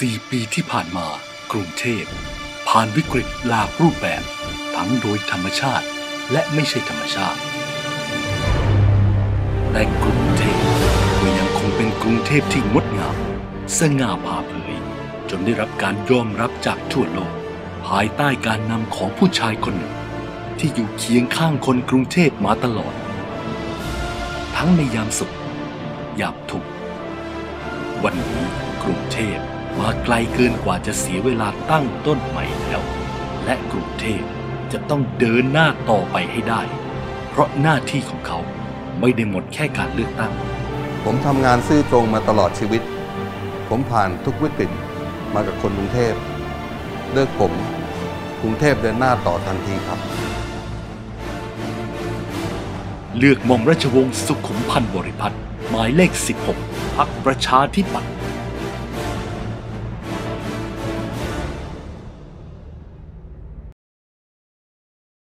4 ปีที่ผ่านมากรุงเทพ ผ่านวิกฤตหลากรูปแบบ ทั้งโดยธรรมชาติและไม่ใช่ธรรมชาติ แต่กรุงเทพก็ยังคงเป็นกรุงเทพที่งดงาม สง่าผ่าเผย จนได้รับการยอมรับจากทั่วโลก ภายใต้การนำของผู้ชายคนหนึ่ง ที่อยู่เคียงข้างคนกรุงเทพมาตลอด ทั้งในยามสุขยามทุกข์วันนี้กรุงเทพ มาไกลเกินกว่าจะเสียเวลาตั้งต้นใหม่แล้ว และกรุงเทพจะต้องเดินหน้าต่อไปให้ได้ เพราะหน้าที่ของเขาไม่ได้หมดแค่การเลือกตั้ง ผมทำงานซื่อตรงมาตลอดชีวิต ผมผ่านทุกวิกฤตมากับคนกรุงเทพ เลือกผมกรุงเทพเดินหน้าต่อทันทีครับ เลือกหม่อมราชวงศ์สุขุมพันธ์บริพัตรหมายเลข 16 พักประชาธิปัตย์